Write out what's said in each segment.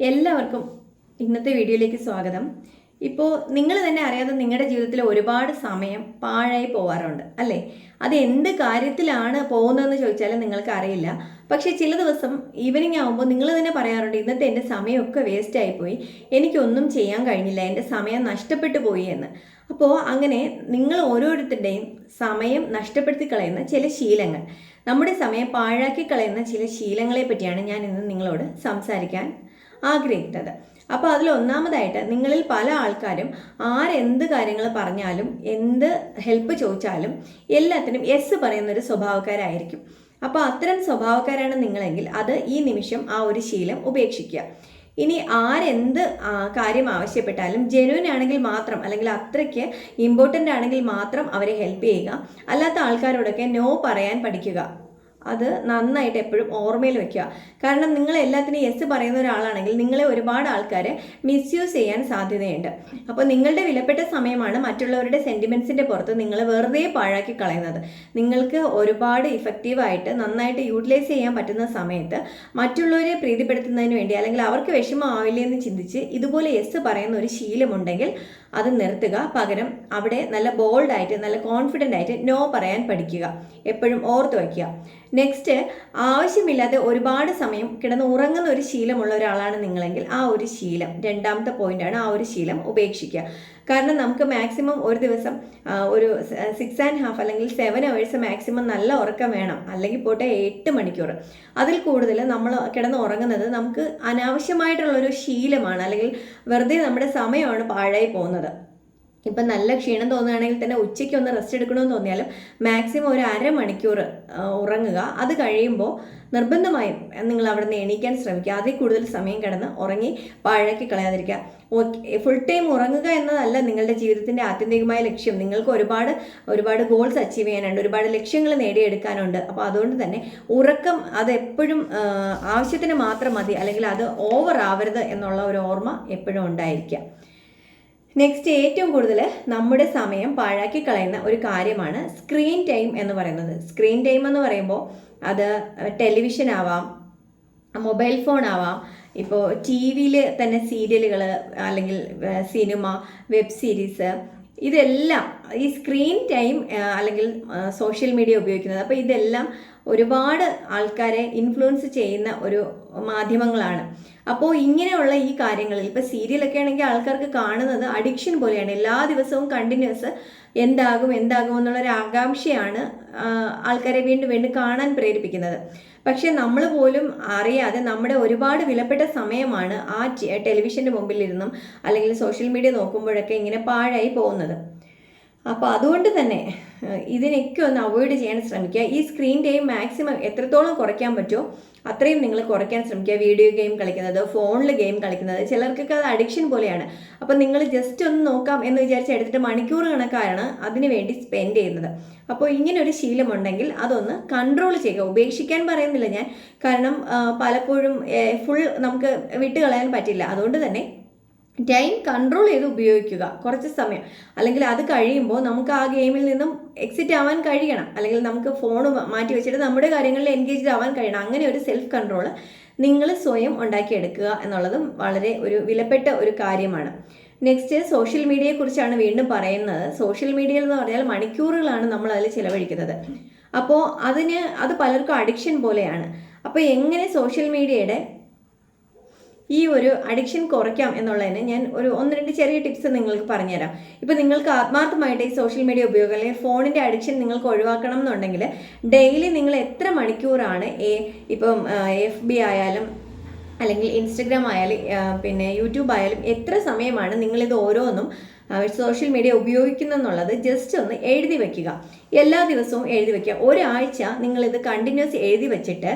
എല്ലാവർക്കും ഇന്നത്തെ വീഡിയോയിലേക്ക് സ്വാഗതം. ഇപ്പോൾ നിങ്ങൾ തന്നെ അറിയാതെ നിങ്ങളുടെ ജീവിതത്തിൽ ഒരുപാട് സമയം പാഴായി പോവാറുണ്ട് അല്ലേ? അത് എന്ത് കാര്യത്തിലാണ് പോകുന്നതെന്ന് ചോദിച്ചാൽ നിങ്ങൾക്ക് അറിയില്ല. പക്ഷേ ചില ദിവസം ഈവനിങ് ആകുമ്പോൾ നിങ്ങൾ തന്നെ പറയാറുണ്ട് ഇന്നത്തെ എന്റെ സമയമൊക്കെ വേസ്റ്റ് ആയിപ്പോയി എനിക്കൊന്നും ചെയ്യാൻ കഴിഞ്ഞില്ല. എന്റെ സമയം നഷ്ടപ്പെട്ടു പോയി എന്ന്. അപ്പോൾ അങ്ങനെ നിങ്ങൾ ഓരോരുത്തരുടെയും സമയം നഷ്ടപ്പെടുത്തി കളയുന്ന ചില ശീലങ്ങൾ. നമ്മുടെ സമയം പാഴാക്കി കളയുന്ന ചില ശീലങ്ങളെ പറ്റിയാണ് ഞാൻ ഇന്ന് നിങ്ങളോട് സംസാരിക്കാൻ ആഗ്രഹിക്കുന്നത്. അപ്പോൾ അതിൽ ഒന്നാമതായിട്ട് നിങ്ങളിൽ പല ആൾക്കാരും ആരെന്ത് കാര്യങ്ങൾ പറഞ്ഞാലും എന്ത് ഹെൽപ്പ് ചോദിച്ചാലും എല്ലാത്തിനും എസ് പറയുന്ന ഒരു സ്വഭാവക്കാരായിരിക്കും. അപ്പോൾ അത്തരം സ്വഭാവക്കാരാണ് നിങ്ങളെങ്കിൽ അത് ഈ നിമിഷം ആ ഒരു ശീലം ഉപേക്ഷിക്കുക. ഇനി ആരെന്ത് കാര്യം ആവശ്യപ്പെട്ടാലും ജെനുവിൻ ആണെങ്കിൽ മാത്രം അല്ലെങ്കിൽ അത്രയ്ക്ക് ഇമ്പോർട്ടന്റ് ആണെങ്കിൽ മാത്രം അവരെ ഹെൽപ്പ് ചെയ്യുക. അല്ലാത്ത ആൾക്കാരോടൊക്കെ നോ പറയാൻ പഠിക്കുക. അത് നന്നായിട്ട് എപ്പോഴും ഓർമ്മയിൽ വെക്കുക. കാരണം നിങ്ങൾ എല്ലാത്തിനും യെസ് പറയുന്ന ഒരാളാണെങ്കിൽ നിങ്ങളെ ഒരുപാട് ആൾക്കാർ മിസ്യൂസ് ചെയ്യാൻ സാധ്യതയുണ്ട്. അപ്പോൾ നിങ്ങളുടെ വിലപ്പെട്ട സമയമാണ് മറ്റുള്ളവരുടെ സെന്റിമെൻസിന്റെ പുറത്ത് നിങ്ങൾ വെറുതെ പാഴാക്കി കളയുന്നത്. നിങ്ങൾക്ക് ഒരുപാട് ഇഫക്റ്റീവായിട്ട് നന്നായിട്ട് യൂട്ടിലൈസ് ചെയ്യാൻ പറ്റുന്ന സമയത്ത് മറ്റുള്ളവരെ പ്രീതിപ്പെടുത്തുന്നതിന് വേണ്ടി അല്ലെങ്കിൽ അവർക്ക് വിഷമമാവില്ലേ എന്ന് ചിന്തിച്ച് ഇതുപോലെ യെസ് പറയുന്ന ഒരു ശീലമുണ്ടെങ്കിൽ അത് നിർത്തുക. പകരം അവിടെ നല്ല ബോൾഡായിട്ട് നല്ല കോൺഫിഡന്റ് ആയിട്ട് നോ പറയാൻ പഠിക്കുക. എപ്പോഴും ഓർത്ത് വയ്ക്കുക. നെക്സ്റ്റ് ആവശ്യമില്ലാതെ ഒരുപാട് സമയം കിടന്ന് ഉറങ്ങുന്ന ഒരു ശീലമുള്ള ഒരാളാണ് നിങ്ങളെങ്കിൽ ആ ഒരു ശീലം. രണ്ടാമത്തെ പോയിന്റാണ് ആ ഒരു ശീലം ഉപേക്ഷിക്കുക. കാരണം നമുക്ക് മാക്സിമം ഒരു ദിവസം ഒരു സിക്സ് ആൻഡ് ഹാഫ് അല്ലെങ്കിൽ സെവൻ അവേഴ്സ് മാക്സിമം നല്ല ഉറക്കം വേണം. അല്ലെങ്കിൽ പോട്ടെ എട്ട് മണിക്കൂർ. അതിൽ കൂടുതൽ നമ്മൾ കിടന്ന് ഉറങ്ങുന്നത് നമുക്ക് അനാവശ്യമായിട്ടുള്ളൊരു ശീലമാണ്. അല്ലെങ്കിൽ വെറുതെ നമ്മുടെ സമയമാണ് പാഴായി പോകുന്നത്. ഇപ്പം നല്ല ക്ഷീണം തോന്നുകയാണെങ്കിൽ തന്നെ ഉച്ചയ്ക്ക് ഒന്ന് റെസ്റ്റ് എടുക്കണമെന്ന് തോന്നിയാലും മാക്സിമം ഒരു അരമണിക്കൂർ ഉറങ്ങുക. അത് കഴിയുമ്പോൾ നിർബന്ധമായും നിങ്ങൾ അവിടെ നിന്ന് എണീക്കാൻ ശ്രമിക്കുക. അതിൽ കൂടുതൽ സമയം കിടന്ന് ഉറങ്ങി പാഴാക്കി കളയാതിരിക്കുക. ഓക്കെ ഫുൾ ടൈം ഉറങ്ങുക എന്നതല്ല നിങ്ങളുടെ ജീവിതത്തിന്റെ ആത്യന്തികമായ ലക്ഷ്യം. നിങ്ങൾക്ക് ഒരുപാട് ഒരുപാട് ഗോൾസ് അച്ചീവ് ചെയ്യാനുണ്ട് ഒരുപാട് ലക്ഷ്യങ്ങൾ നേടിയെടുക്കാനുണ്ട്. അപ്പോൾ അതുകൊണ്ട് തന്നെ ഉറക്കം അത് എപ്പോഴും ആവശ്യത്തിന് മാത്രം മതി. അല്ലെങ്കിൽ അത് ഓവർ ആവരുത് എന്നുള്ള ഒരു ഓർമ്മ എപ്പോഴും ഉണ്ടായിരിക്കുക. നെക്സ്റ്റ് ഏറ്റവും കൂടുതൽ നമ്മുടെ സമയം പാഴാക്കി കളയുന്ന ഒരു കാര്യമാണ് സ്ക്രീൻ ടൈം എന്ന് പറയുന്നത്. സ്ക്രീൻ ടൈം എന്ന് പറയുമ്പോൾ അത് ടെലിവിഷൻ ആവാം മൊബൈൽ ഫോൺ ആവാം ഇപ്പോൾ ടി വിയിൽ തന്നെ സീരിയലുകൾ അല്ലെങ്കിൽ സിനിമ വെബ് സീരീസ് ഇതെല്ലാം ഈ സ്ക്രീൻ ടൈം അല്ലെങ്കിൽ സോഷ്യൽ മീഡിയ ഉപയോഗിക്കുന്നത്. അപ്പോൾ ഇതെല്ലാം ഒരുപാട് ആൾക്കാരെ ഇൻഫ്ലുവൻസ് ചെയ്യുന്ന ഒരു മാധ്യമങ്ങളാണ്. അപ്പോൾ ഇങ്ങനെയുള്ള ഈ കാര്യങ്ങളിൽ ഇപ്പോൾ സീരിയലൊക്കെ ആണെങ്കിൽ ആൾക്കാർക്ക് കാണുന്നത് അഡിക്ഷൻ പോലെയാണ്. എല്ലാ ദിവസവും കണ്ടിന്യൂസ് എന്താകും എന്താകും എന്നുള്ളൊരു ആകാംക്ഷയാണ് ആൾക്കാരെ വീണ്ടും വീണ്ടും കാണാൻ പ്രേരിപ്പിക്കുന്നത്. പക്ഷെ നമ്മൾ പോലും അറിയാതെ നമ്മുടെ ഒരുപാട് വിലപ്പെട്ട സമയമാണ് ആ ടെലിവിഷന്റെ മുമ്പിലിരുന്നും അല്ലെങ്കിൽ സോഷ്യൽ മീഡിയ നോക്കുമ്പോഴൊക്കെ ഇങ്ങനെ പാഴായി പോകുന്നത്. അപ്പോൾ അതുകൊണ്ട് തന്നെ ഇതിനൊക്കെ ഒന്ന് അവോയ്ഡ് ചെയ്യാൻ ശ്രമിക്കുക. ഈ സ്ക്രീൻ ടൈം മാക്സിമം എത്രത്തോളം കുറയ്ക്കാൻ പറ്റുമോ അത്രയും നിങ്ങൾ കുറയ്ക്കാൻ ശ്രമിക്കുക. വീഡിയോ ഗെയിം കളിക്കുന്നത് ഫോണിൽ ഗെയിം കളിക്കുന്നത് ചിലർക്കൊക്കെ അത് അഡിക്ഷൻ പോലെയാണ്. അപ്പോൾ നിങ്ങൾ ജസ്റ്റ് ഒന്ന് നോക്കാം എന്ന് വിചാരിച്ച് എടുത്തിട്ട് മണിക്കൂർ കണക്കാണ് അതിന് വേണ്ടി സ്പെൻഡ് ചെയ്യുന്നത്. അപ്പോൾ ഇങ്ങനെ ഒരു ശീലമുണ്ടെങ്കിൽ അതൊന്ന് കൺട്രോൾ ചെയ്യുക. ഉപേക്ഷിക്കാൻ പറയുന്നില്ല ഞാൻ. കാരണം പലപ്പോഴും ഫുൾ നമുക്ക് വിട്ടുകളയാൻ പറ്റില്ല. അതുകൊണ്ട് തന്നെ ടൈം കൺട്രോൾ ചെയ്ത് ഉപയോഗിക്കുക. കുറച്ച് സമയം. അല്ലെങ്കിൽ അത് കഴിയുമ്പോൾ നമുക്ക് ആ ഗെയിമിൽ നിന്നും എക്സിറ്റ് ആവാൻ കഴിയണം. അല്ലെങ്കിൽ നമുക്ക് ഫോൺ മാറ്റി വെച്ചിട്ട് നമ്മുടെ കാര്യങ്ങളിൽ എൻഗേജ്ഡ് ആവാൻ കഴിയണം. അങ്ങനെ ഒരു സെൽഫ് കൺട്രോൾ നിങ്ങൾ സ്വയം ഉണ്ടാക്കിയെടുക്കുക എന്നുള്ളതും വളരെ ഒരു വിലപ്പെട്ട ഒരു കാര്യമാണ്. നെക്സ്റ്റ് സോഷ്യൽ മീഡിയയെക്കുറിച്ചാണ് വീണ്ടും പറയുന്നത്. സോഷ്യൽ മീഡിയയിൽ എന്ന് പറഞ്ഞാൽ മണിക്കൂറുകളാണ് നമ്മൾ അതിൽ ചിലവഴിക്കുന്നത്. അപ്പോൾ അതിന് അത് പലർക്കും അഡിക്ഷൻ പോലെയാണ്. അപ്പോൾ എങ്ങനെ സോഷ്യൽ മീഡിയയുടെ ഈ ഒരു അഡിക്ഷൻ കുറയ്ക്കാം എന്നുള്ളതിന് ഞാൻ ഒരു ഒന്ന് രണ്ട് ചെറിയ ടിപ്സ് നിങ്ങൾക്ക് പറഞ്ഞുതരാം. ഇപ്പം നിങ്ങൾക്ക് ആത്മാർത്ഥമായിട്ട് ഈ സോഷ്യൽ മീഡിയ ഉപയോഗം അല്ലെങ്കിൽ ഫോണിന്റെ അഡിക്ഷൻ നിങ്ങൾക്ക് ഒഴിവാക്കണം എന്നുണ്ടെങ്കിൽ ഡെയിലി നിങ്ങൾ എത്ര മണിക്കൂറാണ് എ ഇപ്പം എഫ് ബി ആയാലും അല്ലെങ്കിൽ ഇൻസ്റ്റഗ്രാം ആയാലും പിന്നെ യൂട്യൂബ് ആയാലും എത്ര സമയമാണ് നിങ്ങളിത് ഓരോന്നും സോഷ്യൽ മീഡിയ ഉപയോഗിക്കുന്നെന്നുള്ളത് ജസ്റ്റ് ഒന്ന് എഴുതി വയ്ക്കുക എല്ലാ ദിവസവും എഴുതി വയ്ക്കുക ഒരാഴ്ച നിങ്ങളിത് കണ്ടിന്യൂസ് എഴുതി വെച്ചിട്ട്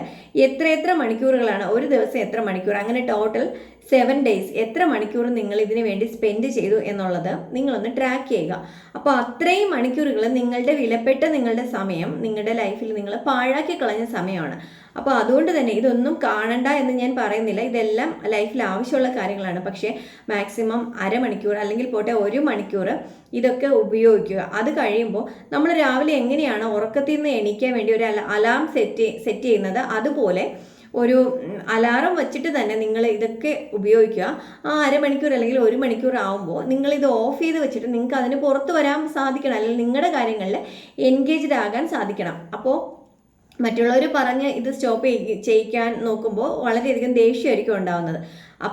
എത്ര എത്ര മണിക്കൂറുകളാണ് ഒരു ദിവസം എത്ര മണിക്കൂർ അങ്ങനെ ടോട്ടൽ സെവൻ ഡേയ്സ് എത്ര മണിക്കൂർ നിങ്ങൾ ഇതിന് വേണ്ടി സ്പെൻഡ് ചെയ്തു എന്നുള്ളത് നിങ്ങളൊന്ന് ട്രാക്ക് ചെയ്യുക. അപ്പോൾ അത്രയും മണിക്കൂറുകൾ നിങ്ങളുടെ വിലപ്പെട്ട നിങ്ങളുടെ സമയം നിങ്ങളുടെ ലൈഫിൽ നിങ്ങൾ പാഴാക്കി കളഞ്ഞ സമയമാണ്. അപ്പോൾ അതുകൊണ്ട് തന്നെ ഇതൊന്നും കാണണ്ട എന്ന് ഞാൻ പറയുന്നില്ല. ഇതെല്ലാം ലൈഫിൽ ആവശ്യമുള്ള കാര്യങ്ങളാണ്. പക്ഷേ മാക്സിമം അരമണിക്കൂർ അല്ലെങ്കിൽ പോട്ടെ ഒരു മണിക്കൂർ ഇതൊക്കെ ഉപയോഗിക്കുക. അത് കഴിയുമ്പോൾ നമ്മൾ രാവിലെ എങ്ങനെയാണ് ഉറക്കത്തിൽ നിന്ന് എണീക്കാൻ വേണ്ടി ഒരു അലാം സെറ്റ് സെറ്റ് ചെയ്യുന്നത്? അതുപോലെ ഒരു അലാറം വെച്ചിട്ട് തന്നെ നിങ്ങൾ ഇതൊക്കെ ഉപയോഗിക്കുക. ആ അരമണിക്കൂർ അല്ലെങ്കിൽ ഒരു മണിക്കൂർ ആകുമ്പോൾ നിങ്ങൾ ഇത് ഓഫ് ചെയ്ത് വെച്ചിട്ട് നിങ്ങൾക്ക് അതിന് പുറത്ത് വരാൻ സാധിക്കണം. അല്ലെങ്കിൽ നിങ്ങളുടെ കാര്യങ്ങളിൽ എൻഗേജ്ഡ് ആകാൻ സാധിക്കണം. അപ്പോൾ മറ്റുള്ളവർ പറഞ്ഞ് ഇത് സ്റ്റോപ്പ് ചെയ്യിക്കാൻ നോക്കുമ്പോൾ വളരെയധികം ദേഷ്യമായിരിക്കും ഉണ്ടാവുന്നത്.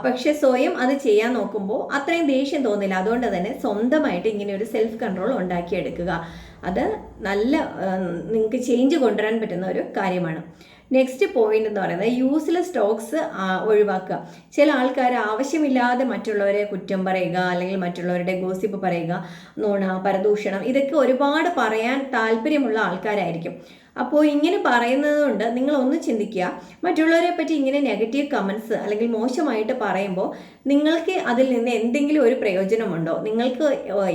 പക്ഷെ സ്വയം അത് ചെയ്യാൻ നോക്കുമ്പോൾ അത്രയും ദേഷ്യം തോന്നില്ല. അതുകൊണ്ട് തന്നെ സ്വന്തമായിട്ട് ഇങ്ങനെ ഒരു സെൽഫ് കൺട്രോൾ ഉണ്ടാക്കിയെടുക്കുക. അത് നല്ല നിങ്ങൾക്ക് ചേഞ്ച് കൊണ്ടുവരാൻ പറ്റുന്ന ഒരു കാര്യമാണ്. നെക്സ്റ്റ് പോയിന്റ് എന്ന് പറയുന്നത് യൂസ്ലെസ് സ്റ്റോക്സ് ഒഴിവാക്കുക. ചില ആൾക്കാർ ആവശ്യമില്ലാതെ മറ്റുള്ളവരെ കുറ്റം പറയുക അല്ലെങ്കിൽ മറ്റുള്ളവരുടെ ഗോസിപ്പ് പറയുക നുണ പരദൂഷണം ഇതൊക്കെ ഒരുപാട് പറയാൻ താല്പര്യമുള്ള ആൾക്കാരായിരിക്കും. അപ്പോൾ ഇങ്ങനെ പറയുന്നത് കൊണ്ട് നിങ്ങൾ ഒന്ന് ചിന്തിക്കുക. മറ്റുള്ളവരെ പറ്റി ഇങ്ങനെ നെഗറ്റീവ് കമൻസ് അല്ലെങ്കിൽ മോശമായിട്ട് പറയുമ്പോൾ നിങ്ങൾക്ക് അതിൽ നിന്ന് എന്തെങ്കിലും ഒരു പ്രയോജനമുണ്ടോ? നിങ്ങൾക്ക്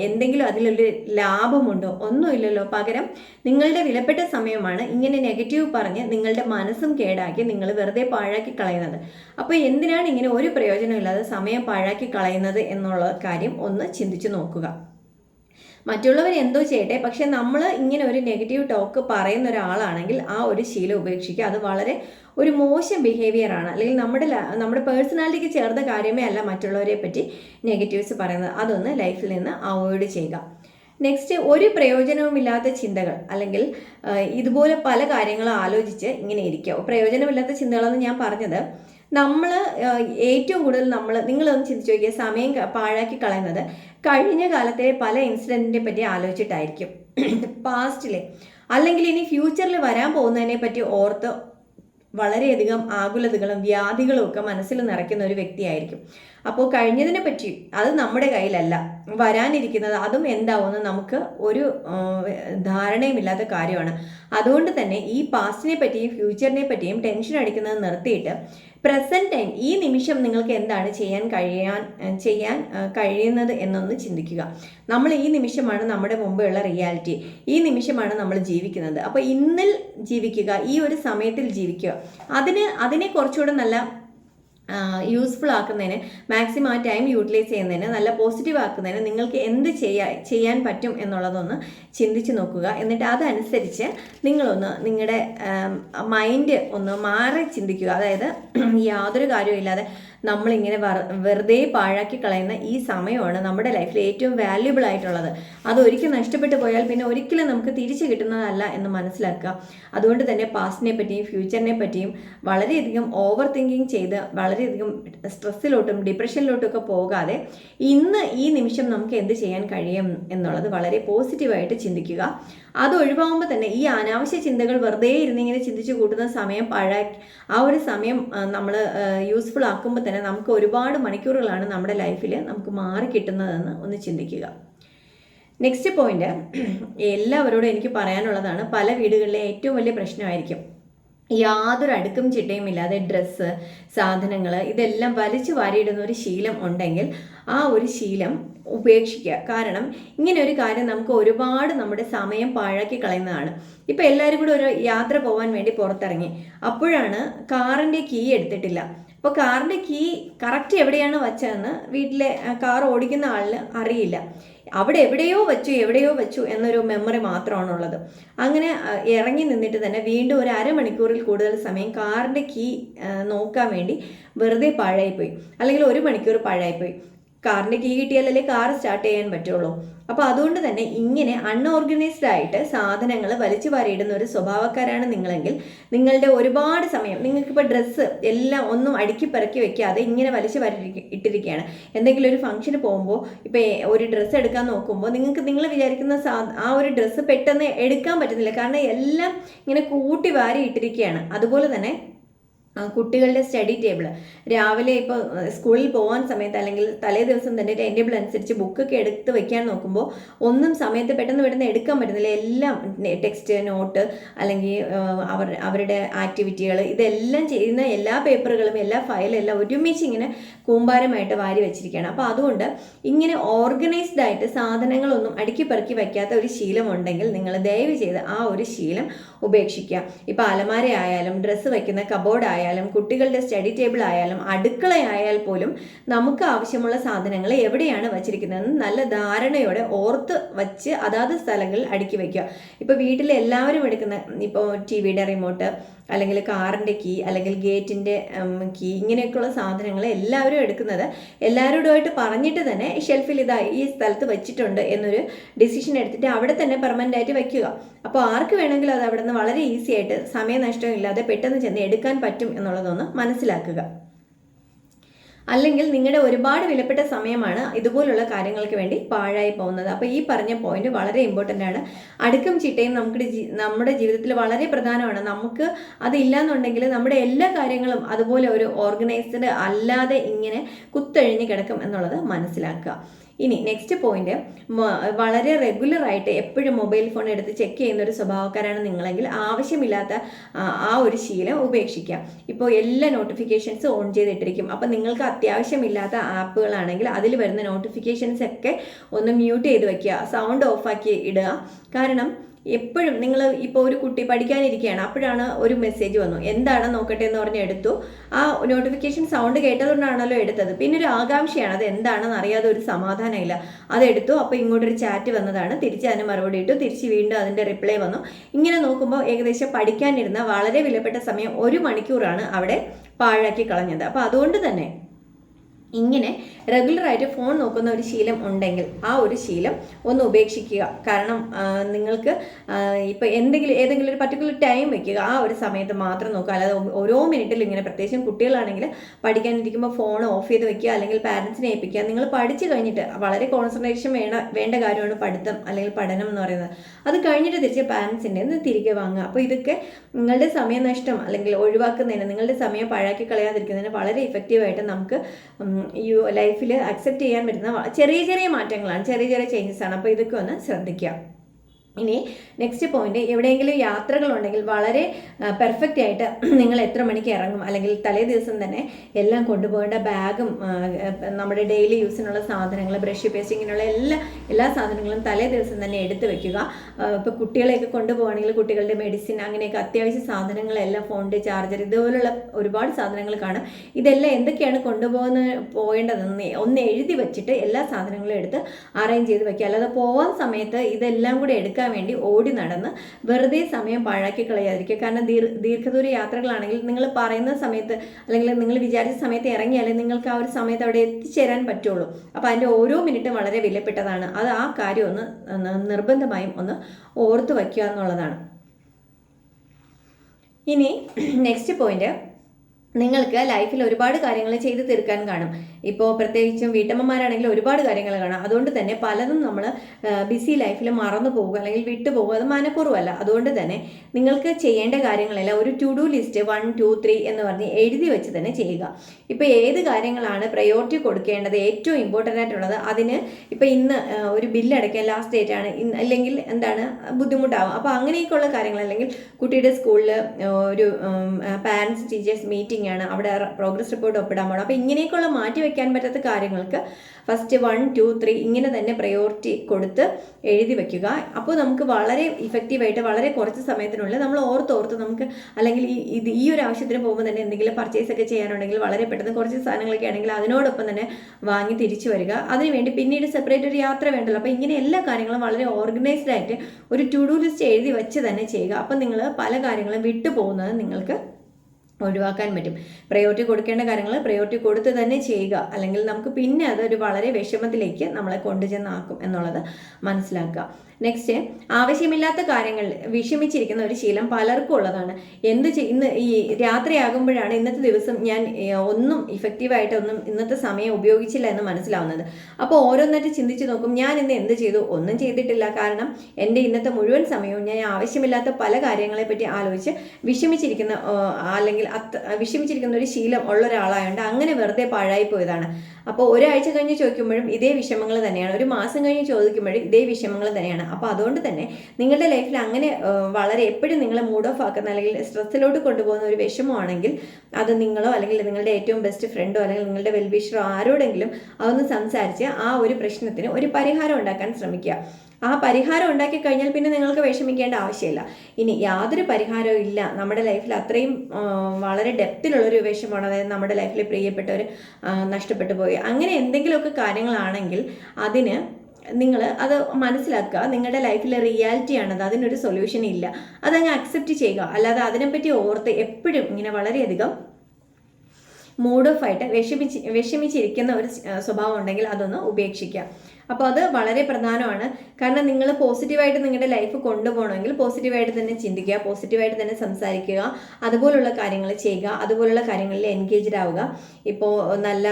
എന്തെങ്കിലും അതിലൊരു ലാഭമുണ്ടോ? ഒന്നുമില്ലല്ലോ. പകരം നിങ്ങളുടെ വിലപ്പെട്ട സമയമാണ് ഇങ്ങനെ നെഗറ്റീവ് പറഞ്ഞ് നിങ്ങളുടെ മനസ്സും കേടാക്കി നിങ്ങൾ വെറുതെ പാഴാക്കി കളയുന്നത്. അപ്പോൾ എന്തിനാണ് ഇങ്ങനെ ഒരു പ്രയോജനമില്ലാതെ സമയം പാഴാക്കി കളയുന്നത് എന്നുള്ള കാര്യം ഒന്ന് ചിന്തിച്ചു നോക്കുക. മറ്റുള്ളവർ എന്തോ ചെയ്യട്ടെ? പക്ഷെ നമ്മൾ ഇങ്ങനെ ഒരു നെഗറ്റീവ് ടോക്ക് പറയുന്ന ഒരാളാണെങ്കിൽ ആ ഒരു ശീലം ഉപേക്ഷിക്കുക. അത് വളരെ ഒരു മോശം ബിഹേവിയർ ആണ്. അല്ലെങ്കിൽ നമ്മുടെ നമ്മുടെ പേഴ്സണാലിറ്റിക്ക് ചേർന്ന കാര്യമേ അല്ല മറ്റുള്ളവരെ പറ്റി നെഗറ്റീവ്സ് പറയുന്നത്. അതൊന്ന് ലൈഫിൽ നിന്ന് അവോയ്ഡ് ചെയ്യുക. നെക്സ്റ്റ് ഒരു പ്രയോജനവുമില്ലാത്ത ചിന്തകൾ അല്ലെങ്കിൽ ഇതുപോലെ പല കാര്യങ്ങളും ആലോചിച്ച് ഇങ്ങനെ ഇരിക്കുക. പ്രയോജനമില്ലാത്ത ചിന്തകളെന്ന് ഞാൻ പറഞ്ഞത് നമ്മൾ ഏറ്റവും കൂടുതൽ നമ്മൾ നിങ്ങളൊന്ന് ചിന്തിച്ചു നോക്കിയാൽ സമയം പാഴാക്കി കളയുന്നത് കഴിഞ്ഞ കാലത്തെ പല ഇൻസിഡന്റിനെ പറ്റി ആലോചിച്ചിട്ടായിരിക്കും. പാസ്റ്റിലെ അല്ലെങ്കിൽ ഇനി ഫ്യൂച്ചറിൽ വരാൻ പോകുന്നതിനെ പറ്റി ഓർത്ത് വളരെയധികം ആകുലതകളും വ്യാധികളും ഒക്കെ മനസ്സിൽ നിറയ്ക്കുന്ന ഒരു വ്യക്തിയായിരിക്കും. അപ്പോൾ കഴിഞ്ഞതിനെ പറ്റി അത് നമ്മുടെ കയ്യിലല്ല. വരാനിരിക്കുന്നത് അതും എന്താവുമെന്ന് നമുക്ക് ഒരു ധാരണയുമില്ലാത്ത കാര്യമാണ്. അതുകൊണ്ട് തന്നെ ഈ പാസ്റ്റിനെ പറ്റിയും ഫ്യൂച്ചറിനെ പറ്റിയും ടെൻഷൻ അടിക്കുന്നത് നിർത്തിയിട്ട് പ്രസന്റ് ടൈം ഈ നിമിഷം നിങ്ങൾക്ക് എന്താണ് ചെയ്യാൻ കഴിയാൻ ചെയ്യാൻ കഴിയുന്നത് എന്നൊന്ന് ചിന്തിക്കുക. നമ്മൾ ഈ നിമിഷമാണ് നമ്മുടെ മുമ്പുള്ള റിയാലിറ്റി ഈ നിമിഷമാണ് നമ്മൾ ജീവിക്കുന്നത്. അപ്പോൾ ഇന്നിൽ ജീവിക്കുക ഈ ഒരു സമയത്തിൽ ജീവിക്കുക. അതിന് അതിനെ കുറച്ചുകൂടെ നല്ല യൂസ്ഫുൾ ആക്കുന്നതിന് മാക്സിമം ആ ടൈം യൂട്ടിലൈസ് ചെയ്യുന്നതിന് നല്ല പോസിറ്റീവ് ആക്കുന്നതിന് നിങ്ങൾക്ക് എന്ത് ചെയ്യാ ചെയ്യാൻ പറ്റും എന്നുള്ളതൊന്ന് ചിന്തിച്ച് നോക്കുക. എന്നിട്ട് അതനുസരിച്ച് നിങ്ങളൊന്ന് നിങ്ങളുടെ മൈൻഡ് ഒന്ന് മാറി ചിന്തിക്കുക. അതായത് യാതൊരു കാര്യമില്ലാതെ നമ്മളിങ്ങനെ വെറുതെ പാഴാക്കി കളയുന്ന ഈ സമയമാണ് നമ്മുടെ ലൈഫിൽ ഏറ്റവും വാല്യുബിൾ ആയിട്ടുള്ളത്. അത് ഒരിക്കലും നഷ്ടപ്പെട്ടു പോയാൽ പിന്നെ ഒരിക്കലും നമുക്ക് തിരിച്ചു കിട്ടുന്നതല്ല എന്ന് മനസ്സിലാക്കുക. അതുകൊണ്ട് തന്നെ പാസ്റ്റിനെ പറ്റിയും ഫ്യൂച്ചറിനെ പറ്റിയും വളരെയധികം ഓവർ തിങ്കിങ് ചെയ്ത് വളരെയധികം സ്ട്രെസ്സിലോട്ടും ഡിപ്രഷനിലോട്ടും ഒക്കെ പോകാതെ ഇന്ന് ഈ നിമിഷം നമുക്ക് എന്ത് ചെയ്യാൻ കഴിയും എന്നുള്ളത് വളരെ പോസിറ്റീവായിട്ട് ചിന്തിക്കുക. അത് ഒഴിവാകുമ്പോൾ തന്നെ ഈ അനാവശ്യ ചിന്തകൾ വെറുതെ ഇരുന്നിങ്ങനെ ചിന്തിച്ചു കൂട്ടുന്ന സമയം പഴ ആ ഒരു സമയം നമ്മൾ യൂസ്ഫുൾ ആക്കുമ്പോൾ തന്നെ നമുക്ക് ഒരുപാട് മണിക്കൂറുകളാണ് നമ്മുടെ ലൈഫിൽ നമുക്ക് മാറി കിട്ടുന്നതെന്ന് ഒന്ന് ചിന്തിക്കുക. നെക്സ്റ്റ് പോയിന്റ് എല്ലാവരോടും എനിക്ക് പറയാനുള്ളതാണ് പല വീടുകളിലെ ഏറ്റവും വലിയ പ്രശ്നമായിരിക്കും. യാതൊരു അടുക്കും ചിട്ടയും ഇല്ലാതെ ഡ്രസ്സ് സാധനങ്ങൾ ഇതെല്ലാം വലിച്ചു വാരിയിടുന്ന ഒരു ശീലം ഉണ്ടെങ്കിൽ ആ ഒരു ശീലം ഉപേക്ഷിക്കുക. കാരണം ഇങ്ങനെ ഒരു കാര്യം നമുക്ക് ഒരുപാട് നമ്മുടെ സമയം പാഴാക്കി കളയുന്നതാണ്. ഇപ്പം എല്ലാവരും കൂടെ ഒരു യാത്ര പോകാൻ വേണ്ടി പുറത്തിറങ്ങി. അപ്പോഴാണ് കാറിന്റെ കീ എടുത്തിട്ടില്ല. അപ്പോൾ കാറിന്റെ കീ കറക്റ്റ് എവിടെയാണ് വച്ചതെന്ന് വീട്ടിലെ കാർ ഓടിക്കുന്ന ആളിന് അറിയില്ല. അവിടെ എവിടെയോ വെച്ചു എവിടെയോ വെച്ചു എന്നൊരു മെമ്മറി മാത്രമാണുള്ളത്. അങ്ങനെ ഇറങ്ങി നിന്നിട്ട് തന്നെ വീണ്ടും ഒരു അരമണിക്കൂറിൽ കൂടുതൽ സമയം കാറിന്റെ കീ നോക്കാൻ വേണ്ടി വെറുതെ പാഴായിപ്പോയി. അല്ലെങ്കിൽ ഒരു മണിക്കൂർ പാഴായിപ്പോയി. കാറിന്റെ കീ കിട്ടിയാലല്ലേ കാർ സ്റ്റാർട്ട് ചെയ്യാൻ പറ്റുള്ളൂ. അപ്പോൾ അതുകൊണ്ട് തന്നെ ഇങ്ങനെ അൺഓർഗനൈസ്ഡ് ആയിട്ട് സാധനങ്ങൾ വലിച്ചു വാരിയിടുന്ന ഒരു സ്വഭാവക്കാരാണ് നിങ്ങളെങ്കിൽ നിങ്ങളുടെ ഒരുപാട് സമയം നിങ്ങൾക്കിപ്പോൾ ഡ്രസ്സ് എല്ലാം ഒന്നും അടുക്കി പെറുക്കി വെക്കാതെ ഇങ്ങനെ വലിച്ചു വാരി ഇട്ടിരിക്കുകയാണ്. എന്തെങ്കിലും ഒരു ഫംഗ്ഷന് പോകുമ്പോൾ ഇപ്പോൾ ഒരു ഡ്രസ്സ് എടുക്കാൻ നോക്കുമ്പോൾ നിങ്ങൾക്ക് നിങ്ങൾ വിചാരിക്കുന്ന സാ ആ ഒരു ഡ്രസ്സ് പെട്ടെന്ന് എടുക്കാൻ പറ്റുന്നില്ല. കാരണം എല്ലാം ഇങ്ങനെ കൂട്ടി വാരി ഇട്ടിരിക്കുകയാണ്. അതുപോലെ തന്നെ കുട്ടികളുടെ സ്റ്റഡി ടേബിൾ രാവിലെ ഇപ്പോൾ സ്കൂളിൽ പോകാൻ സമയത്ത് അല്ലെങ്കിൽ തലേ ദിവസം തന്നെ ടൈം ടേബിൾ അനുസരിച്ച് ബുക്കൊക്കെ എടുത്ത് വെക്കാൻ നോക്കുമ്പോൾ ഒന്നും സമയത്ത് പെട്ടെന്ന് പെട്ടെന്ന് എടുക്കാൻ പറ്റുന്നില്ല. എല്ലാം ടെക്സ്റ്റ് നോട്ട് അല്ലെങ്കിൽ അവർ അവരുടെ ആക്ടിവിറ്റികൾ ഇതെല്ലാം ചെയ്യുന്ന എല്ലാ പേപ്പറുകളും എല്ലാ ഫയലും എല്ലാം ഒരുമിച്ച് ഇങ്ങനെ കൂമ്പാരമായിട്ട് വാരി വെച്ചിരിക്കുകയാണ്. അപ്പോൾ അതുകൊണ്ട് ഇങ്ങനെ ഓർഗനൈസ്ഡ് ആയിട്ട് സാധനങ്ങളൊന്നും അടുക്കി പെറുക്കി വയ്ക്കാത്ത ഒരു ശീലം ഉണ്ടെങ്കിൽ നിങ്ങൾ ദയവ് ചെയ്ത് ആ ഒരു ശീലം ഉപേക്ഷിക്കുക. ഇപ്പോൾ അലമാര ആയാലും ഡ്രസ്സ് വയ്ക്കുന്ന കബോർഡ് കുട്ടികളുടെ സ്റ്റഡി ടേബിൾ ആയാലും അടുക്കളയായാൽ പോലും നമുക്ക് ആവശ്യമുള്ള സാധനങ്ങൾ എവിടെയാണ് വച്ചിരിക്കുന്നതെന്ന് നല്ല ധാരണയോടെ ഓർത്ത് വച്ച് അതാത് സ്ഥലങ്ങളിൽ അടുക്കി വയ്ക്കുക. ഇപ്പോൾ വീട്ടിലെ എല്ലാവരും എടുക്കുന്ന ഇപ്പോൾ ടി വിയുടെ റിമോട്ട് അല്ലെങ്കിൽ കാറിന്റെ കീ അല്ലെങ്കിൽ ഗേറ്റിന്റെ കീ ഇങ്ങനെയൊക്കെയുള്ള സാധനങ്ങൾ എല്ലാവരും എടുക്കുന്നത്. എല്ലാവരോടുമായിട്ട് പറഞ്ഞിട്ട് തന്നെ ഷെൽഫിൽ ഇതാ ഈ സ്ഥലത്ത് വെച്ചിട്ടുണ്ട് എന്നൊരു ഡിസിഷൻ എടുത്തിട്ട് അവിടെ തന്നെ പെർമനന്റ് ആയിട്ട് വെക്കുക. അപ്പോൾ ആർക്ക് വേണമെങ്കിലും അത് അവിടെ നിന്ന് വളരെ ഈസി ആയിട്ട് സമയനഷ്ടമില്ലാതെ പെട്ടെന്ന് ചെന്ന് എടുക്കാൻ പറ്റും എന്നുള്ളതൊന്ന് മനസ്സിലാക്കുക. അല്ലെങ്കിൽ നിങ്ങളുടെ ഒരുപാട് വിലപ്പെട്ട സമയമാണ് ഇതുപോലുള്ള കാര്യങ്ങൾക്ക് വേണ്ടി പാഴായി പോകുന്നത്. അപ്പോൾ ഈ പറഞ്ഞ പോയിന്റ് വളരെ ഇമ്പോർട്ടന്റ് ആണ്. അടുക്കും ചിട്ടയും നമുക്ക് നമ്മുടെ ജീവിതത്തിൽ വളരെ പ്രധാനമാണ്. നമുക്ക് അതില്ലാന്നുണ്ടെങ്കിൽ നമ്മുടെ എല്ലാ കാര്യങ്ങളും അതുപോലെ ഒരു ഓർഗനൈസ്ഡ് അല്ലാതെ ഇങ്ങനെ കുത്തഴിഞ്ഞ് കിടക്കും എന്നുള്ളത് മനസ്സിലാക്കുക. ഇനി നെക്സ്റ്റ് പോയിന്റ് വളരെ റെഗുലർ ആയിട്ട് എപ്പോഴും മൊബൈൽ ഫോൺ എടുത്ത് ചെക്ക് ചെയ്യുന്ന ഒരു സ്വഭാവക്കാരാണ് നിങ്ങളെങ്കിൽ ആവശ്യമില്ലാത്ത ആ ഒരു ശീലം ഉപേക്ഷിക്കാം ഇപ്പോൾ എല്ലാ നോട്ടിഫിക്കേഷൻസ് ഓൺ ചെയ്തിട്ടിരിക്കും. അപ്പം നിങ്ങൾക്ക് അത്യാവശ്യമില്ലാത്ത ആപ്പുകളാണെങ്കിൽ അതിൽ വരുന്ന നോട്ടിഫിക്കേഷൻസ് ഒക്കെ ഒന്ന് മ്യൂട്ട് ചെയ്ത് വെക്കുക സൗണ്ട് ഓഫാക്കി ഇടുക. കാരണം എപ്പോഴും നിങ്ങൾ ഇപ്പോൾ ഒരു കുട്ടി പഠിക്കാനിരിക്കുകയാണ് അപ്പോഴാണ് ഒരു മെസ്സേജ് വന്നു. എന്താണ് നോക്കട്ടെ എന്ന് പറഞ്ഞ് എടുത്തു. ആ നോട്ടിഫിക്കേഷൻ സൗണ്ട് കേട്ടതുകൊണ്ടാണല്ലോ എടുത്തത്. പിന്നെ ഒരു ആകാംക്ഷയാണ് അത് എന്താണെന്ന് അറിയാതെ ഒരു സമാധാനമില്ല. അതെടുത്തു അപ്പോൾ ഇങ്ങോട്ടൊരു ചാറ്റ് വന്നതാണ്. തിരിച്ച് അതിന് മറുപടി ഇട്ടു. തിരിച്ച് വീണ്ടും അതിന്റെ റിപ്ലൈ വന്നു. ഇങ്ങനെ നോക്കുമ്പോൾ ഏകദേശം പഠിക്കാനിരുന്ന വളരെ വിലപ്പെട്ട സമയം ഒരു മണിക്കൂറാണ് അവിടെ പാഴാക്കി കളഞ്ഞത്. അപ്പോൾ അതുകൊണ്ട് തന്നെ ഇങ്ങനെ റെഗുലറായിട്ട് ഫോൺ നോക്കുന്ന ഒരു ശീലം ഉണ്ടെങ്കിൽ ആ ഒരു ശീലം ഒന്ന് ഉപേക്ഷിക്കുക. കാരണം നിങ്ങൾക്ക് ഇപ്പോൾ എന്തെങ്കിലും ഏതെങ്കിലും ഒരു പർട്ടിക്കുലർ ടൈം വെക്കുക. ആ ഒരു സമയത്ത് മാത്രം നോക്കുക. അല്ലാതെ ഓരോ മിനിറ്റിലും ഇങ്ങനെ പ്രത്യേകിച്ചും കുട്ടികളാണെങ്കിൽ പഠിക്കാനിരിക്കുമ്പോൾ ഫോൺ ഓഫ് ചെയ്ത് വെക്കുക. അല്ലെങ്കിൽ പാരൻസിനെ ഏൽപ്പിക്കുക. നിങ്ങൾ പഠിച്ചു കഴിഞ്ഞിട്ട് വളരെ കോൺസെൻട്രേഷൻ വേണ വേണ്ട കാര്യമാണ് പഠിത്തം അല്ലെങ്കിൽ പഠനം എന്ന് പറയുന്നത്. അത് കഴിഞ്ഞിട്ട് തിരിച്ച് പാരൻസിന്റെ ഒന്ന് തിരികെ വാങ്ങുക. അപ്പോൾ ഇതൊക്കെ നിങ്ങളുടെ സമയനഷ്ടം അല്ലെങ്കിൽ ഒഴിവാക്കുന്നതിന് നിങ്ങളുടെ സമയം പഴാക്കി കളയാതിരിക്കുന്നതിന് വളരെ ഇഫക്റ്റീവായിട്ട് നമുക്ക് ഈ ലൈഫിൽ അക്സെപ്റ്റ് ചെയ്യാൻ പറ്റുന്ന ചെറിയ ചെറിയ മാറ്റങ്ങളാണ്. ചെറിയ ചെറിയ ചേഞ്ചസ് ആണ്. അപ്പോൾ ഇതൊക്കെ ഒന്ന് ശ്രദ്ധിക്കുക. ഇനി നെക്സ്റ്റ് പോയിന്റ് എവിടെയെങ്കിലും യാത്രകളുണ്ടെങ്കിൽ വളരെ പെർഫെക്റ്റ് ആയിട്ട് നിങ്ങൾ എത്ര മണിക്ക് ഇറങ്ങും? അല്ലെങ്കിൽ തലേ ദിവസം തന്നെ എല്ലാം കൊണ്ടുപോകേണ്ട ബാഗും നമ്മുടെ ഡെയിലി യൂസിനുള്ള സാധനങ്ങൾ ബ്രഷ് പേസ്റ്റ് ഇങ്ങനെയുള്ള എല്ലാ എല്ലാ സാധനങ്ങളും തലേ ദിവസം തന്നെ എടുത്തു വെക്കുക. ഇപ്പോൾ കുട്ടികളെയൊക്കെ കൊണ്ടുപോകണമെങ്കിൽ കുട്ടികളുടെ മെഡിസിൻ അങ്ങനെയൊക്കെ അത്യാവശ്യ സാധനങ്ങളെല്ലാം ഫോണിന്റെ ചാർജർ ഇതുപോലുള്ള ഒരുപാട് സാധനങ്ങൾ കാണും. ഇതെല്ലാം എന്തൊക്കെയാണ് കൊണ്ടുപോകുന്ന പോകേണ്ടതെന്ന് ഒന്ന് എഴുതി വെച്ചിട്ട് എല്ലാ സാധനങ്ങളും എടുത്ത് അറേഞ്ച് ചെയ്ത് വെക്കുക. അല്ലാതെ പോകാൻ സമയത്ത് ഇതെല്ലാം കൂടെ എടുക്കാൻ എടുക്കാൻ വേണ്ടി ഓടി നടന്ന് വെറുതെ സമയം പാഴാക്കി കളയാതിരിക്കുക. കാരണം ദീർ ദീർഘദൂര യാത്രകളാണെങ്കിൽ നിങ്ങൾ പറയുന്ന സമയത്ത് അല്ലെങ്കിൽ നിങ്ങൾ വിചാരിച്ച സമയത്ത് ഇറങ്ങിയാലേ നിങ്ങൾക്ക് ആ ഒരു സമയത്ത് അവിടെ എത്തിച്ചേരാൻ പറ്റുള്ളൂ. അപ്പോൾ അതിന്റെ ഓരോ മിനിറ്റും വളരെ വിലപ്പെട്ടതാണ്. അത് ആ കാര്യം ഒന്ന് നിർബന്ധമായും ഒന്ന് ഓർത്തു വയ്ക്കുക എന്നുള്ളതാണ്. ഇനി നെക്സ്റ്റ് പോയിന്റ് നിങ്ങൾക്ക് ലൈഫിൽ ഒരുപാട് കാര്യങ്ങൾ ചെയ്തു തീർക്കാൻ കാണും. ഇപ്പോൾ പ്രത്യേകിച്ചും വീട്ടമ്മമാരാണെങ്കിൽ ഒരുപാട് കാര്യങ്ങൾ കാണാം. അതുകൊണ്ട് തന്നെ പലതും നമ്മൾ ബിസി ലൈഫിൽ മറന്നു പോകുക അല്ലെങ്കിൽ വിട്ടു പോകുക അത് മനഃപൂർവമല്ല. അതുകൊണ്ട് തന്നെ നിങ്ങൾക്ക് ചെയ്യേണ്ട കാര്യങ്ങളെല്ലാം ഒരു to do list one two three എന്ന് പറഞ്ഞ് എഴുതി വെച്ച് തന്നെ ചെയ്യുക. ഇപ്പോൾ ഏത് കാര്യങ്ങളാണ് പ്രയോറിറ്റി കൊടുക്കേണ്ടത്? ഏറ്റവും ഇമ്പോർട്ടന്റ് ആയിട്ടുള്ളത് അതിന് ഇപ്പോൾ ഇന്ന് ഒരു ബില്ല് അടയ്ക്കാൻ ലാസ്റ്റ് ഡേറ്റ് ആണ്. അല്ലെങ്കിൽ എന്താണ് ബുദ്ധിമുട്ടാവും. അപ്പോൾ അങ്ങനെയൊക്കെയുള്ള കാര്യങ്ങൾ അല്ലെങ്കിൽ കുട്ടിയുടെ സ്കൂളിൽ ഒരു പാരൻസ് ടീച്ചേഴ്സ് മീറ്റിംഗ് ആണ്. അവിടെ പ്രോഗ്രസ് റിപ്പോർട്ട് ഒപ്പിടാൻ പോകണം അപ്പോൾ ഇങ്ങനെയൊക്കെയുള്ള മാറ്റി വെക്കാൻ പറ്റാത്ത കാര്യങ്ങൾക്ക് ഫസ്റ്റ് വൺ ടു ത്രീ ഇങ്ങനെ തന്നെ പ്രയോറിറ്റി കൊടുത്ത് എഴുതി വെക്കുക അപ്പോൾ നമുക്ക് വളരെ ഇഫക്റ്റീവായിട്ട് വളരെ കുറച്ച് സമയത്തിനുള്ളിൽ നമ്മൾ ഓർത്ത് ഓർത്ത് നമുക്ക് അല്ലെങ്കിൽ ഈ ഇത് ഈ ഒരു ആവശ്യത്തിന് പോകുമ്പോൾ തന്നെ എന്തെങ്കിലും പർച്ചേസ് ഒക്കെ ചെയ്യാനുണ്ടെങ്കിൽ വളരെ പെട്ടെന്ന് കുറച്ച് സാധനങ്ങളൊക്കെ ആണെങ്കിൽ അതിനോടൊപ്പം തന്നെ വാങ്ങി തിരിച്ചു വരിക. അതിനുവേണ്ടി പിന്നീട് സെപ്പറേറ്റ് ഒരു യാത്ര വേണ്ടല്ലോ. അപ്പോൾ ഇങ്ങനെ എല്ലാ കാര്യങ്ങളും വളരെ ഓർഗനൈസ്ഡ് ആയിട്ട് ഒരു ടു ഡു ലിസ്റ്റ് എഴുതി വെച്ച് തന്നെ ചെയ്യുക. അപ്പം നിങ്ങൾ പല കാര്യങ്ങളും വിട്ടു പോകുന്നത് നിങ്ങൾക്ക് ഒഴിവാക്കാൻ പറ്റും. പ്രയോറിറ്റി കൊടുക്കേണ്ട കാര്യങ്ങൾ പ്രയോറിറ്റി കൊടുത്ത് തന്നെ ചെയ്യുക. അല്ലെങ്കിൽ നമുക്ക് പിന്നെ അതൊരു വളരെ വിഷമത്തിലേക്ക് നമ്മളെ കൊണ്ടുചെന്നാക്കും എന്നുള്ളത് മനസ്സിലാക്കുക. നെക്സ്റ്റ് ആവശ്യമില്ലാത്ത കാര്യങ്ങൾ വിഷമിച്ചിരിക്കുന്ന ഒരു ശീലം പലർക്കും ഉള്ളതാണ്. എന്ത് ഇന്ന് ഈ രാത്രിയാകുമ്പോഴാണ് ഇന്നത്തെ ദിവസം ഞാൻ ഒന്നും ഇഫക്റ്റീവായിട്ട് ഒന്നും ഇന്നത്തെ സമയം ഉപയോഗിച്ചില്ല എന്ന് മനസ്സിലാവുന്നത്. അപ്പോൾ ഓരോന്നായിട്ട് ചിന്തിച്ച് നോക്കും ഞാൻ ഇന്ന് എന്ത് ചെയ്തു? ഒന്നും ചെയ്തിട്ടില്ല. കാരണം എന്റെ ഇന്നത്തെ മുഴുവൻ സമയവും ഞാൻ ആവശ്യമില്ലാത്ത പല കാര്യങ്ങളെ പറ്റി ആലോചിച്ച് വിഷമിച്ചിരിക്കുന്ന അല്ലെങ്കിൽ വിഷമിച്ചിരിക്കുന്ന ഒരു ശീലം ഉള്ള ഒരാളായതുകൊണ്ട് അങ്ങനെ വെറുതെ പാഴായി പോയതാണ് അപ്പോൾ ഒരാഴ്ച കഴിഞ്ഞ് ചോദിക്കുമ്പോഴും ഇതേ വിഷമങ്ങൾ തന്നെയാണ്. ഒരു മാസം കഴിഞ്ഞ് ചോദിക്കുമ്പോഴും ഇതേ വിഷമങ്ങൾ തന്നെയാണ്. അപ്പോൾ അതുകൊണ്ട് തന്നെ നിങ്ങളുടെ ലൈഫിൽ അങ്ങനെ വളരെ എപ്പോഴും നിങ്ങളെ മൂഡ് ഓഫ് ആക്കുന്ന അല്ലെങ്കിൽ സ്ട്രെസ്സിലോട്ട് കൊണ്ടുപോകുന്ന ഒരു വിഷമമാണെങ്കിൽ അത് നിങ്ങളോ അല്ലെങ്കിൽ നിങ്ങളുടെ ഏറ്റവും ബെസ്റ്റ് ഫ്രണ്ടോ അല്ലെങ്കിൽ നിങ്ങളുടെ വെൽവിഷറോ ആരോടെങ്കിലും അതൊന്ന് സംസാരിച്ച് ആ ഒരു പ്രശ്നത്തിന് ഒരു പരിഹാരം ഉണ്ടാക്കാൻ ശ്രമിക്കുക. ആ പരിഹാരം ഉണ്ടാക്കി കഴിഞ്ഞാൽ പിന്നെ നിങ്ങൾക്ക് വിഷമിക്കേണ്ട ആവശ്യമില്ല. ഇനി യാതൊരു പരിഹാരവും ഇല്ല. നമ്മുടെ ലൈഫിൽ അത്രയും വളരെ ഡെപ്തിലുള്ളൊരു വിഷമാണ് അതായത് നമ്മുടെ ലൈഫിൽ പ്രിയപ്പെട്ടവർ നഷ്ടപ്പെട്ടു പോയി. അങ്ങനെ എന്തെങ്കിലുമൊക്കെ കാര്യങ്ങളാണെങ്കിൽ അതിന് നിങ്ങൾ അത് മനസ്സിലാക്കുക. നിങ്ങളുടെ ലൈഫിലെ റിയാലിറ്റി ആണത്. അതിനൊരു സൊല്യൂഷൻ ഇല്ല. അതങ്ങ് അക്സെപ്റ്റ് ചെയ്യുക. അല്ലാതെ അതിനെപ്പറ്റി ഓർത്ത് എപ്പോഴും ഇങ്ങനെ വളരെയധികം മൂഡ് ഓഫ് ആയിട്ട് വിഷമിച്ച് വിഷമിച്ചിരിക്കുന്ന ഒരു സ്വഭാവം ഉണ്ടെങ്കിൽ അതൊന്ന് ഉപേക്ഷിക്കുക. അപ്പോൾ അത് വളരെ പ്രധാനമാണ്. കാരണം നിങ്ങൾ പോസിറ്റീവായിട്ട് നിങ്ങളുടെ ലൈഫ് കൊണ്ടുപോകണമെങ്കിൽ പോസിറ്റീവായിട്ട് തന്നെ ചിന്തിക്കുക പോസിറ്റീവായിട്ട് തന്നെ സംസാരിക്കുക അതുപോലുള്ള കാര്യങ്ങൾ ചെയ്യുക അതുപോലുള്ള കാര്യങ്ങളിൽ എൻഗേജ്ഡ് ആവുക. ഇപ്പോൾ നല്ല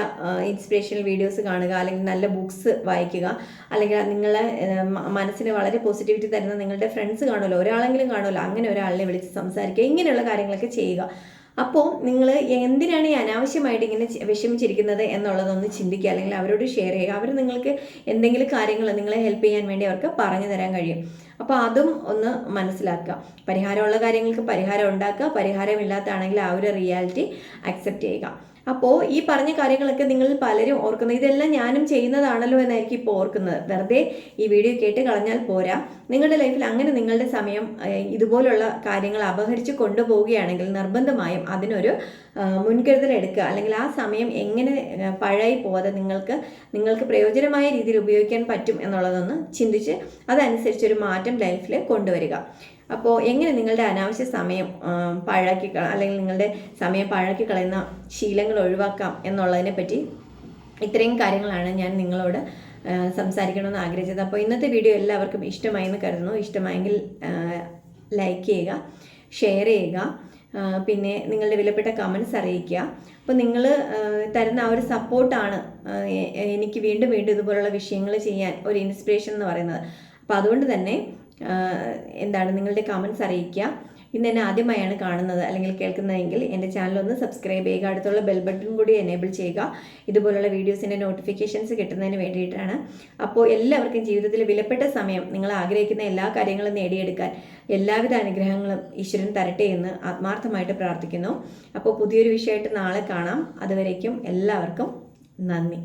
ഇൻസ്പിറേഷണൽ വീഡിയോസ് കാണുക അല്ലെങ്കിൽ നല്ല ബുക്സ് വായിക്കുക അല്ലെങ്കിൽ നിങ്ങളെ മനസ്സിന് വളരെ പോസിറ്റിവിറ്റി തരുന്ന നിങ്ങളുടെ ഫ്രണ്ട്സ് കാണുമല്ലോ ഒരാളെങ്കിലും കാണുമല്ലോ അങ്ങനെ ഒരാളിനെ വിളിച്ച് സംസാരിക്കുക ഇങ്ങനെയുള്ള കാര്യങ്ങളൊക്കെ ചെയ്യുക. അപ്പോൾ നിങ്ങൾ എന്തിനാണ് ഈ അനാവശ്യമായിട്ട് ഇങ്ങനെ വിഷമിച്ചിരിക്കുന്നത് എന്നുള്ളതൊന്ന് ചിന്തിക്കുക അല്ലെങ്കിൽ അവരോട് ഷെയർ ചെയ്യുക. അവർ നിങ്ങൾക്ക് എന്തെങ്കിലും കാര്യങ്ങൾ നിങ്ങളെ ഹെൽപ്പ് ചെയ്യാൻ വേണ്ടി അവർക്ക് പറഞ്ഞു തരാൻ കഴിയും. അപ്പോൾ അതും ഒന്ന് മനസ്സിലാക്കുക. പരിഹാരമുള്ള കാര്യങ്ങൾക്ക് പരിഹാരം ഉണ്ടാക്കുക. പരിഹാരമില്ലാത്തതാണെങ്കിൽ ആ ഒരു റിയാലിറ്റി അക്സെപ്റ്റ് ചെയ്യുക. അപ്പോൾ ഈ പറഞ്ഞ കാര്യങ്ങളൊക്കെ നിങ്ങൾ പലരും ഓർക്കുന്നത് ഇതെല്ലാം ഞാനും ചെയ്യുന്നതാണല്ലോ എന്നായിരിക്കും ഇപ്പോൾ ഓർക്കുന്നത്. വെറുതെ ഈ വീഡിയോ കേട്ട് കളഞ്ഞാൽ പോരാ. നിങ്ങളുടെ ലൈഫിൽ അങ്ങനെ നിങ്ങളുടെ സമയം ഇതുപോലുള്ള കാര്യങ്ങൾ അപഹരിച്ച് കൊണ്ടുപോവുകയാണെങ്കിൽ നിർബന്ധമായും അതിനൊരു മുൻകരുതൽ എടുക്കുക. അല്ലെങ്കിൽ ആ സമയം എങ്ങനെ പഴയി പോവാതെ നിങ്ങൾക്ക് നിങ്ങൾക്ക് പ്രയോജനമായ രീതിയിൽ ഉപയോഗിക്കാൻ പറ്റും എന്നുള്ളതൊന്ന് ചിന്തിച്ച് അതനുസരിച്ച് ഒരു മാറ്റം ലൈഫിൽ കൊണ്ടുവരിക. അപ്പോൾ എങ്ങനെ നിങ്ങളുടെ അനാവശ്യ സമയം പാഴാക്കി അല്ലെങ്കിൽ നിങ്ങളുടെ സമയം പാഴാക്കി കളയുന്ന ശീലങ്ങൾ ഒഴിവാക്കാം എന്നുള്ളതിനെ പറ്റി ഇത്രയും കാര്യങ്ങളാണ് ഞാൻ നിങ്ങളോട് സംസാരിക്കണമെന്ന് ആഗ്രഹിച്ചത്. അപ്പോൾ ഇന്നത്തെ വീഡിയോ എല്ലാവർക്കും ഇഷ്ടമായി എന്ന് കരുതുന്നു. ഇഷ്ടമായെങ്കിൽ ലൈക്ക് ചെയ്യുക ഷെയർ ചെയ്യുക പിന്നെ നിങ്ങളുടെ വിലപ്പെട്ട കമൻസ് അറിയിക്കുക. അപ്പോൾ നിങ്ങൾ തരുന്ന ആ ഒരു സപ്പോർട്ടാണ് എനിക്ക് വീണ്ടും വീണ്ടും ഇതുപോലുള്ള വിഷയങ്ങൾ ചെയ്യാൻ ഒരു ഇൻസ്പിറേഷൻ എന്ന് പറയുന്നത്. അപ്പോൾ അതുകൊണ്ട് തന്നെ എന്താണ് നിങ്ങളുടെ കമൻസ് അറിയിക്കുക. ഇന്ന് എന്നെ ആദ്യമായാണ് കാണുന്നത് അല്ലെങ്കിൽ കേൾക്കുന്നതെങ്കിൽ എന്റെ ചാനൽ ഒന്ന് സബ്സ്ക്രൈബ് ചെയ്യുക. അടുത്തുള്ള ബെൽ ബട്ടൺ കൂടി എനേബിൾ ചെയ്യുക. ഇതുപോലുള്ള വീഡിയോസിന്റെ നോട്ടിഫിക്കേഷൻസ് കിട്ടുന്നതിന് വേണ്ടിയിട്ടാണ്. അപ്പോൾ എല്ലാവർക്കും ജീവിതത്തിൽ വിലപ്പെട്ട സമയം നിങ്ങൾ ആഗ്രഹിക്കുന്ന എല്ലാ കാര്യങ്ങളും നേടിയെടുക്കാൻ എല്ലാവിധ അനുഗ്രഹങ്ങളും ഈശ്വരൻ തരട്ടെ എന്ന് ആത്മാർത്ഥമായിട്ട് പ്രാർത്ഥിക്കുന്നു. അപ്പോൾ പുതിയൊരു വിഷയമായിട്ട് നാളെ കാണാം. അതുവരേക്കും എല്ലാവർക്കും നന്ദി.